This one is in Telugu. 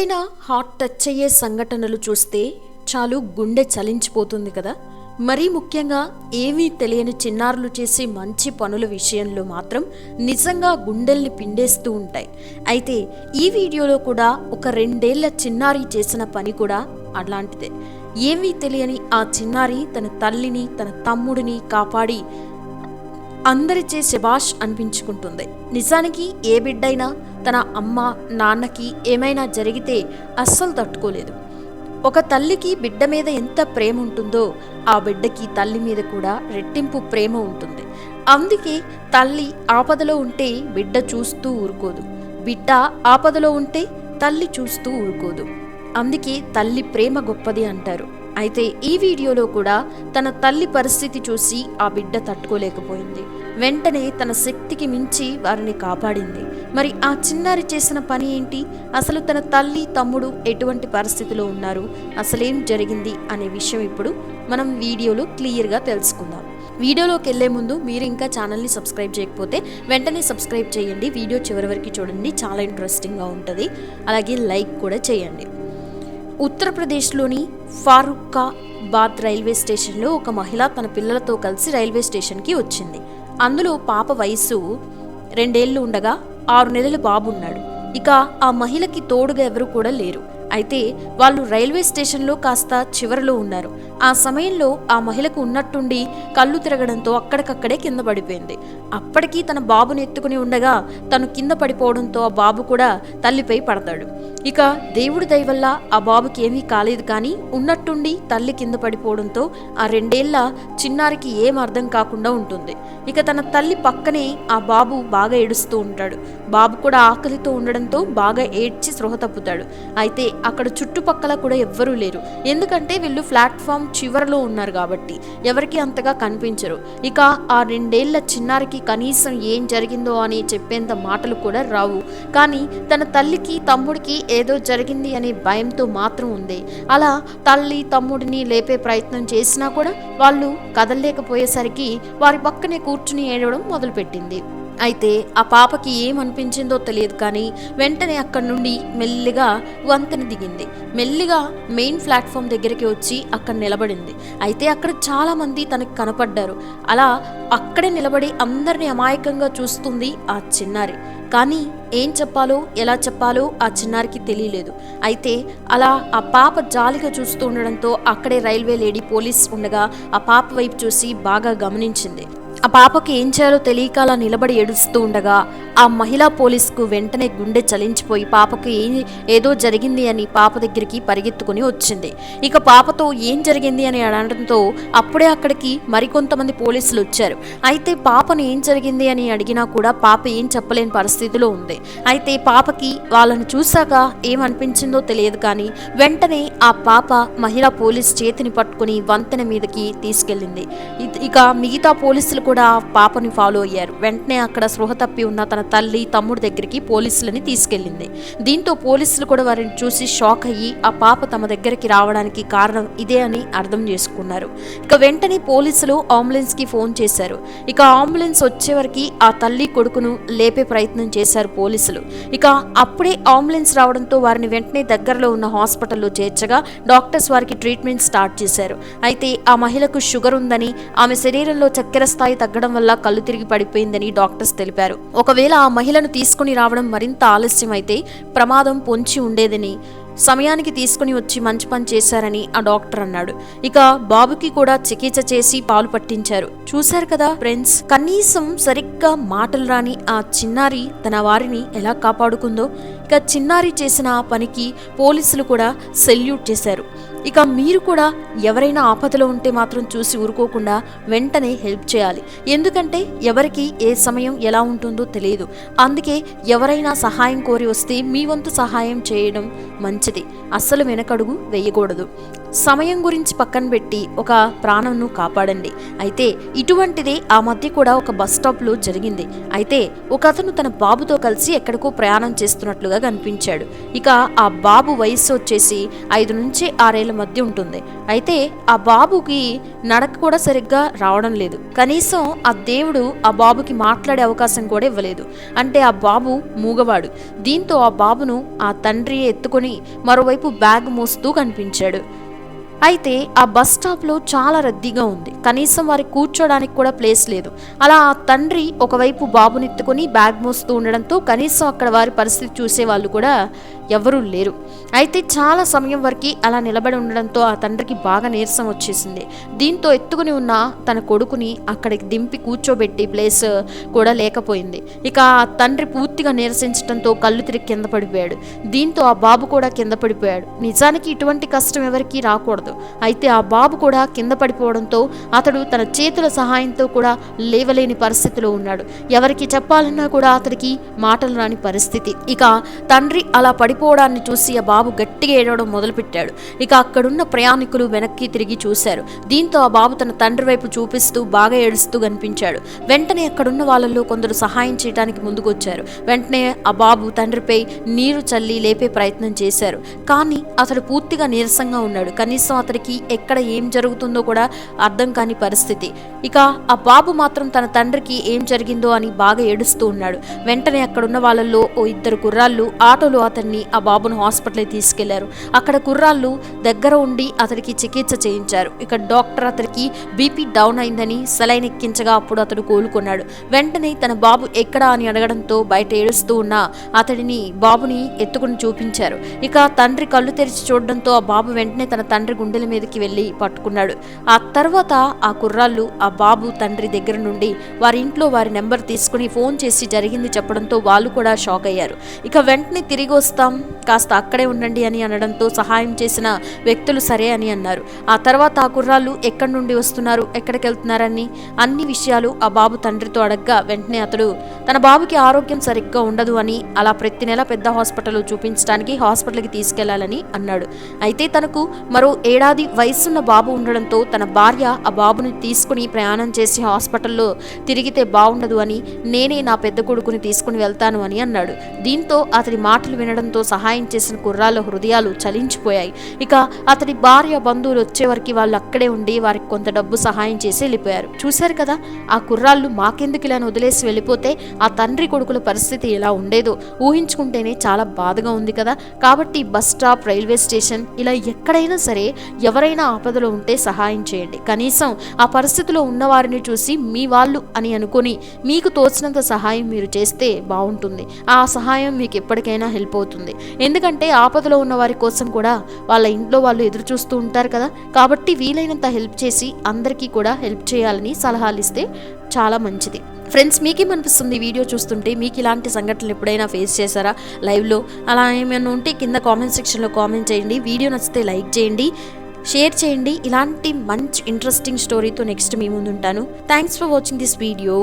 ఏదైనా హార్ట్ టచ్ అయ్యే సంఘటనలు చూస్తే చాలు గుండె చలించిపోతుంది కదా. మరీ ముఖ్యంగా ఏమీ తెలియని చిన్నారులు చేసే మంచి పనుల విషయంలో మాత్రం నిజంగా గుండెల్ని పిండేస్తూ ఉంటాయి. అయితే ఈ వీడియోలో కూడా ఒక రెండేళ్ళ చిన్నారి చేసిన పని కూడా అలాంటిదే ఏమీ తెలియని ఆ చిన్నారి తన తల్లిని తన తమ్ముడిని కాపాడి అందరిచే శబాష్ అనిపించుకుంటుంది. నిజానికి ఏ బిడ్డైనా తన అమ్మ నాన్నకి ఏమైనా జరిగితే అస్సలు తట్టుకోలేదు. ఒక తల్లికి బిడ్డ మీద ఎంత ప్రేమ ఉంటుందో ఆ బిడ్డకి తల్లి మీద కూడా రెట్టింపు ప్రేమ ఉంటుంది. అందుకే తల్లి ఆపదలో ఉంటే బిడ్డ చూస్తూ ఊరుకోదు. బిడ్డ ఆపదలో ఉంటే తల్లి చూస్తూ ఊరుకోదు. అందుకే తల్లి ప్రేమ గొప్పది అంటారు. అయితే ఈ వీడియోలో కూడా తన తల్లి పరిస్థితి చూసి ఆ బిడ్డ తట్టుకోలేకపోయింది. వెంటనే తన శక్తికి మించి వారిని కాపాడింది. మరి ఆ చిన్నారి చేసిన పని ఏంటి? అసలు తన తల్లి తమ్ముడు ఎటువంటి పరిస్థితిలో ఉన్నారు? అసలేం జరిగింది అనే విషయం ఇప్పుడు మనం వీడియోలో క్లియర్గా తెలుసుకుందాం. వీడియోలోకి వెళ్ళే ముందు మీరు ఇంకా ఛానల్ని సబ్స్క్రైబ్ చేయకపోతే వెంటనే సబ్స్క్రైబ్ చేయండి. వీడియో చివరి వరకు చూడండి. చాలా ఇంట్రెస్టింగ్గా ఉంటుంది. అలాగే లైక్ కూడా చేయండి. ఉత్తరప్రదేశ్లోని ఫారూక్కాబాద్ రైల్వే స్టేషన్లో ఒక మహిళ తన పిల్లలతో కలిసి రైల్వే స్టేషన్కి వచ్చింది. అందులో పాప వయసు రెండేళ్ళు ఉండగా ఆరు నెలల బాబు ఉన్నాడు ఇక ఆ మహిళకి తోడుగా ఎవరు కూడా లేరు. అయితే వాళ్ళు రైల్వే స్టేషన్లో కాస్త చివరలో ఉన్నారు. ఆ సమయంలో ఆ మహిళకు ఉన్నట్టుండి కళ్ళు తిరగడంతో అక్కడికక్కడే కింద పడిపోయింది. అప్పటికీ తన బాబుని ఎత్తుకుని ఉండగా తను కింద పడిపోవడంతో ఆ బాబు కూడా తల్లిపై పడతాడు. ఇక దేవుడి దయవల్ల ఆ బాబుకి ఏమీ కాలేదు కానీ ఉన్నట్టుండి తల్లి కింద పడిపోవడంతో ఆ రెండేళ్ళ చిన్నారికి ఏం అర్థం కాకుండా ఉంటుంది. ఇక తన తల్లి పక్కనే ఆ బాబు బాగా ఏడుస్తూ ఉంటాడు. బాబు కూడా ఆకలితో ఉండడంతో బాగా ఏడ్చి స్పృహ తప్పుతాడు. అయితే అక్కడ చుట్టుపక్కల కూడా ఎవ్వరూ లేరు. ఎందుకంటే వీళ్ళు ప్లాట్ఫామ్ చివరిలో ఉన్నారు కాబట్టి ఎవరికి అంతగా కనిపించరు. ఇక ఆ రెండేళ్ళ చిన్నారికి కనీసం ఏం జరిగిందో అని చెప్పేంత మాటలు కూడా రావు. కానీ తన తల్లికి తమ్ముడికి ఏదో జరిగింది అనే భయంతో మాత్రం ఉంది. అలా తల్లి తమ్ముడిని లేపే ప్రయత్నం చేసినా కూడా వాళ్ళు కదలలేకపోయేసరికి వారి పక్కనే కూర్చుని ఏడవడం మొదలుపెట్టింది. అయితే ఆ పాపకి ఏమనిపించిందో తెలియదు కానీ వెంటనే అక్కడి నుండి మెల్లిగా వంతెన దిగింది. మెల్లిగా మెయిన్ ప్లాట్ఫామ్ దగ్గరికి వచ్చి అక్కడ నిలబడింది. అయితే అక్కడ చాలామంది తనకు కనపడ్డారు. అలా అక్కడే నిలబడి అందరిని అమాయకంగా చూస్తుంది ఆ చిన్నారి. కానీ ఏం చెప్పాలో ఎలా చెప్పాలో ఆ చిన్నారికి తెలియలేదు. అయితే అలా ఆ పాప జాలిగా చూస్తూ ఉండడంతో అక్కడే రైల్వే లేడీ పోలీస్ ఉండగా ఆ పాప వైపు చూసి బాగా గమనించింది. ఆ పాపకి ఏం చేయాలో తెలియక అలా నిలబడి ఏడుస్తూ ఉండగా ఆ మహిళా పోలీస్కు వెంటనే గుండె చలించిపోయి పాపకి ఏం ఏదో జరిగింది అని పాప దగ్గరికి పరిగెత్తుకుని వచ్చింది. ఇక పాపతో ఏం జరిగింది అని అనడంతో అప్పుడే అక్కడికి మరికొంతమంది పోలీసులు వచ్చారు. అయితే పాపను ఏం జరిగింది అని అడిగినా కూడా పాప ఏం చెప్పలేని పరిస్థితిలో ఉంది. అయితే పాపకి వాళ్ళని చూశాక ఏమనిపించిందో తెలియదు కానీ వెంటనే ఆ పాప మహిళా పోలీస్ చేతిని పట్టుకుని వంతెన మీదకి తీసుకెళ్ళింది. ఇక మిగతా పోలీసులు కూడా ఆ పాపని ఫాలో అయ్యారు. వెంటనే అక్కడ స్పృహ తప్పి ఉన్న తన తల్లి తమ్ముడి దగ్గరికి పోలీసులని తీసుకెళ్ళింది. దీంతో పోలీసులు కూడా వారిని చూసి షాక్ అయ్యి ఆ పాప తమ దగ్గరికి రావడానికి కారణం ఇదే అని అర్థం చేసుకున్నారు. ఇక వెంటనే పోలీసులు అంబులెన్స్కి ఫోన్ చేశారు. ఇక అంబులెన్స్ వచ్చేవరకు ఆ తల్లి కొడుకును లేపే ప్రయత్నం చేశారు పోలీసులు. ఇక అప్పుడే అంబులెన్స్ రావడంతో వారిని వెంటనే దగ్గరలో ఉన్న హాస్పిటల్లో చేర్చగా డాక్టర్స్ వారికి ట్రీట్మెంట్ స్టార్ట్ చేశారు. అయితే ఆ మహిళకు షుగర్ ఉందని ఆమె శరీరంలో చక్కెర స్థాయి తగ్గడం వల్ల కళ్ళు తిరిగి పడిపోయిందని డాక్టర్స్ తెలిపారు. ఒకవేళ ఆ మహిళను తీసుకుని రావడం మరింత ఆలస్యం అయితే ప్రమాదం పొంచి ఉండేదని సమయానికి తీసుకుని వచ్చి మంచి పని చేశారని ఆ డాక్టర్ అన్నాడు. ఇక బాబుకి కూడా చికిత్స చేసి పాలు పట్టించారు. చూశారు కదా ఫ్రెండ్స్ కనీసం సరిగ్గా మాటలు రాని ఆ చిన్నారి తన వారిని ఎలా కాపాడుకుందో. ఇక చిన్నారి చేసిన ఆ పనికి పోలీసులు కూడా సెల్యూట్ చేశారు. ఇక మీరు కూడా ఎవరైనా ఆపదలో ఉంటే మాత్రం చూసి ఊరుకోకుండా వెంటనే హెల్ప్ చేయాలి. ఎందుకంటే ఎవరికి ఏ సమయం ఎలా ఉంటుందో తెలియదు. అందుకే ఎవరైనా సహాయం కోరి వస్తే మీ వంతు సహాయం చేయడం మంచిది. అస్సలు వెనకడుగు వేయకూడదు. సమయం గురించి పక్కన పెట్టి ఒక ప్రాణంను కాపాడండి. అయితే ఇటువంటిదే ఆ మధ్య కూడా ఒక బస్ స్టాప్లో జరిగింది. అయితే ఒక అతను తన బాబుతో కలిసి ఎక్కడికో ప్రయాణం చేస్తున్నట్లుగా కనిపించాడు. ఇక ఆ బాబు వయస్సు వచ్చేసి ఐదు నుంచి ఆరేళ్ళ మధ్య ఉంటుంది. అయితే ఆ బాబుకి నడక కూడా సరిగ్గా రావడం లేదు. కనీసం ఆ దేవుడు ఆ బాబుకి మాట్లాడే అవకాశం కూడా ఇవ్వలేదు. అంటే ఆ బాబు మూగవాడు. దీంతో ఆ బాబును ఆ తండ్రి ఎత్తుకొని మరోవైపు బ్యాగ్ మోస్తూ కనిపించాడు. అయితే ఆ బస్ స్టాప్లో చాలా రద్దీగా ఉంది. కనీసం వారి కూర్చోడానికి కూడా ప్లేస్ లేదు. అలా ఆ తండ్రి ఒకవైపు బాబునెత్తుకొని బ్యాగ్ మోస్తూ ఉండడంతో కనీసం అక్కడ వారి పరిస్థితి చూసే వాళ్ళు కూడా ఎవరూ లేరు. అయితే చాలా సమయం వరకు అలా నిలబడి ఉండడంతో ఆ తండ్రికి బాగా నీరసం వచ్చేసింది. దీంతో ఎత్తుకుని ఉన్న తన కొడుకుని అక్కడికి దింపి కూర్చోబెట్టి ప్లేస్ కూడా లేకపోయింది. ఇక ఆ తండ్రి పూర్తిగా నీరసించడంతో కళ్ళు తిరిగి కింద పడిపోయాడు. దీంతో ఆ బాబు కూడా కింద పడిపోయాడు. నిజానికి ఇటువంటి కష్టం ఎవరికీ రాకూడదు. అయితే ఆ బాబు కూడా కింద పడిపోవడంతో అతడు తన చేతుల సహాయంతో కూడా లేవలేని పరిస్థితిలో ఉన్నాడు. ఎవరికి చెప్పాలన్నా కూడా అతడికి మాటలు రాని పరిస్థితి. ఇక తండ్రి అలా పడిపోవడాన్ని చూసి ఆ బాబు గట్టిగా ఏడవడం మొదలుపెట్టాడు. ఇక అక్కడున్న ప్రయాణికులు వెనక్కి తిరిగి చూశారు. దీంతో ఆ బాబు తన తండ్రి వైపు చూపిస్తూ బాగా ఏడుస్తూ కనిపించాడు. వెంటనే అక్కడున్న వాళ్ళల్లో కొందరు సహాయం చేయడానికి ముందుకొచ్చారు. వెంటనే ఆ బాబు తండ్రిపై నీరు చల్లి లేపే ప్రయత్నం చేశారు. కానీ అతడు పూర్తిగా నీరసంగా ఉన్నాడు. కనీసం అతనికి ఎక్కడ ఏం జరుగుతుందో కూడా అర్థం కాని పరిస్థితి. ఇక ఆ బాబు మాత్రం తన తండ్రికి ఏం జరిగిందో అని బాగా ఏడుస్తూ ఉన్నాడు. వెంటనే అక్కడున్న వాళ్ళల్లో ఓ ఇద్దరు కుర్రాళ్ళు ఆటోలో అతన్ని ఆ బాబును హాస్పిటల్కి తీసుకెళ్ళారు. అక్కడ కుర్రాళ్ళు దగ్గర ఉండి అతనికి చికిత్స చేయించారు. ఇక డాక్టర్ అతడికి బీపీ డౌన్ అయిందని సెలైన్ ఎక్కించగా అప్పుడు అతడు కోలుకున్నాడు. వెంటనే తన బాబు ఎక్కడా అని అడగడంతో బయట ఏడుస్తూ ఉన్న అతడిని బాబుని ఎత్తుకుని చూపించారు. ఇక తండ్రి కళ్ళు తెరిచి చూడడంతో ఆ బాబు వెంటనే తన తండ్రి గుండెల మీదకి వెళ్ళి పట్టుకున్నాడు. ఆ తర్వాత ఆ కుర్రాళ్ళు ఆ బాబు తండ్రి దగ్గర నుండి వారి ఇంట్లో వారి నెంబర్ తీసుకుని ఫోన్ చేసి జరిగింది చెప్పడంతో వాళ్ళు కూడా షాక్ అయ్యారు. ఇక వెంటనే తిరిగి వస్తాం కాస్త అక్కడే ఉండండి అని అనడంతో సహాయం చేసిన వ్యక్తులు సరే అని అన్నారు. ఆ తర్వాత ఆ కుర్రాళ్ళు ఎక్కడి నుండి వస్తున్నారు? ఎక్కడికి వెళ్తున్నారని? అన్ని విషయాలు ఆ బాబు తండ్రితో అడగ్గా వెంటనే అతడు తన బాబుకి ఆరోగ్యం సరిగ్గా ఉండదు అని అలా ప్రతి నెల పెద్ద హాస్పిటల్ చూపించడానికి హాస్పిటల్కి తీసుకెళ్ళాలని అన్నాడు. అయితే తనకు మరో ఏడాది వయసున్న బాబు ఉండడంతో తన భార్య ఆ బాబుని తీసుకుని ప్రయాణం చేసి హాస్పిటల్లో తిరిగితే బాగుండదు అని నేనే నా పెద్ద కొడుకుని తీసుకుని వెళ్తాను అని అన్నాడు. దీంతో అతడి మాటలు వినడంతో సహాయం చేసిన కుర్రాళ్ళ హృదయాలు చలించిపోయాయి. ఇక అతడి భార్య బంధువులు వచ్చేవరకు వాళ్ళు అక్కడే ఉండి వారికి కొంత డబ్బు సహాయం చేసి వెళ్ళిపోయారు. చూశారు కదా ఆ కుర్రాళ్ళు మాకెందుకు ఇలా అని వదిలేసి వెళ్ళిపోతే ఆ తండ్రి కొడుకుల పరిస్థితి ఎలా ఉండేదో? ఊహించుకుంటేనే చాలా బాధగా ఉంది కదా. కాబట్టి బస్ స్టాప్ రైల్వే స్టేషన్ ఇలా ఎక్కడైనా సరే ఎవరైనా ఆపదలో ఉంటే సహాయం చేయండి. కనీసం ఆ పరిస్థితిలో ఉన్నవారిని చూసి మీ వాళ్ళు అని అనుకొని మీకు తోచినంత సహాయం మీరు చేస్తే బాగుంటుంది. ఆ సహాయం మీకు ఎప్పటికైనా హెల్ప్ అవుతుంది. ఎందుకంటే ఆపదలో ఉన్న వారి కోసం కూడా వాళ్ళ ఇంట్లో వాళ్ళు ఎదురు చూస్తూ ఉంటారు కదా. కాబట్టి వీలైనంత హెల్ప్ చేసి అందరికీ కూడా హెల్ప్ చేయాలని సలహాలు ఇస్తే చాలా మంచిది. ఫ్రెండ్స్ మీకేమనిపిస్తుంది వీడియో చూస్తుంటే? మీకు ఇలాంటి సంఘటనలు ఎప్పుడైనా ఫేస్ చేశారా? లైవ్లో అలా ఏమైనా ఉంటే కింద కామెంట్ సెక్షన్లో కామెంట్ చేయండి. వీడియో నచ్చితే లైక్ చేయండి షేర్ చేయండి. ఇలాంటి మంచి ఇంట్రెస్టింగ్ స్టోరీతో నెక్స్ట్ మీ ముందు ఉంటాను thanks for watching this video